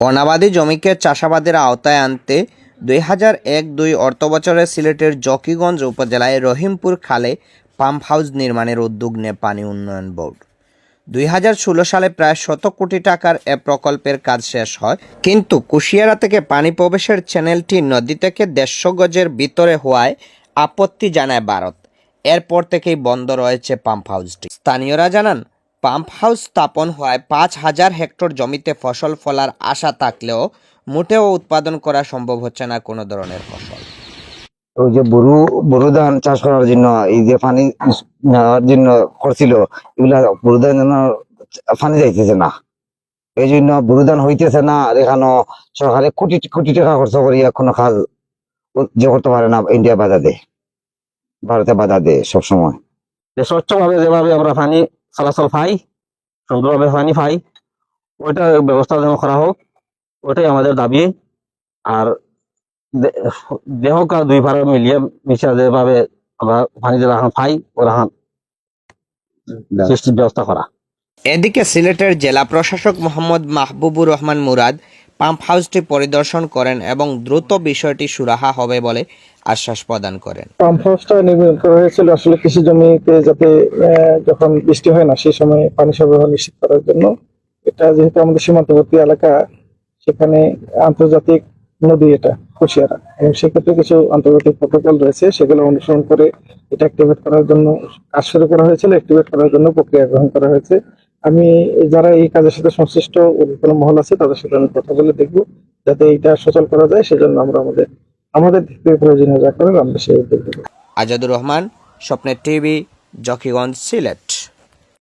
অনাবাদি জমিকে চাষাবাদের আওতায় আনতে দুই হাজার এক দুই অর্থবছরে সিলেটের জকিগঞ্জ উপজেলায় রহিমপুর খালে পাম্প হাউস নির্মাণের উদ্যোগ নেয় পানি উন্নয়ন বোর্ড। দুই হাজার ষোলো সালে প্রায় শত কোটি টাকার এ প্রকল্পের কাজ শেষ হয়, কিন্তু কুশিয়ারা থেকে পানি প্রবেশের চ্যানেলটি নদী থেকে দেড়শো গজের ভিতরে হওয়ায় আপত্তি জানায় ভারত। এরপর থেকেই বন্ধ রয়েছে পাম্প হাউসটি। স্থানীয়রা জানান পাম্প হাউস স্থাপন হওয়ায় পাঁচ হাজার হেক্টর জমিতে ফসল ফলার আশা থাকলেও মোটেও উৎপাদন করা সম্ভব হচ্ছে না কোনো ধরনের ফসল। ওই যে বরু বরু ধান চাষ করার জন্য এই যে পানি নেওয়ার জন্য করছিল এগুলা বরু ধান যেন পানি যাইতেছে না। এই জন্য বরু ধান হইতেছে না আর এখানে সরকারে কোটি কোটি টাকা খরচ করি কোনো কাজ যে করতে পারে না ইন্ডিয়া বাধা দেয় ভারতে বাধা দেয় সবসময়। যে স্বচ্ছভাবে যেভাবে আমরা পানি চলাচল পাই সুন্দরভাবে পানি পাই ওইটা ব্যবস্থা যেন করা হোক ওটাই আমাদের দাবি। আর দেহ কা দুই ভাড়া মিলিয়ে মিশা যেভাবে আমরা পানি যেটা পাই ওরা সৃষ্টির ব্যবস্থা করা। এদিকে সিলেটের জেলা প্রশাসক মোহাম্মদ মাহবুবুর রহমান মুরাদ পাম্প হাউসটি পরিদর্শন করেন এবং দ্রুত বিষয়টি সুরাহা হবে বলে আশ্বাস প্রদান করেন। নির্মাণ করা হয়েছিল আসলে কৃষি জমিতে যাতে যখন বৃষ্টি হয় না, সেই সময় পানি সরবরাহ নিশ্চিত করার জন্য। এটা যেহেতু আমাদের সীমান্তবর্তী এলাকা, সেখানে আন্তর্জাতিক নদী এটা, কুশিয়ারা। এবং সেক্ষেত্রে কিছু আন্তর্জাতিক প্রোটোকল রয়েছে, সেগুলো অনুসরণ করে এটা অ্যাক্টিভেট করার জন্য, কাজ শুরু করা হয়েছিল অ্যাক্টিভেট করার জন্য প্রক্রিয়া গ্রহণ করা হয়েছে। আমি যারা এই কাজের সাথে সংশ্লিষ্ট কোনো মহল আছে, তাদের সাথে আমি কথা বলে দেখব, যাতে এটা সচল করা যায়, সেজন্য আমরা আমাদের আমাদের দিক থেকে প্রয়োজনীয় যা করার, আমরা সেই উদ্যোগ আজাদুর রহমান, স্বপ্নের টিভি, জকিগঞ্জ সিলেট।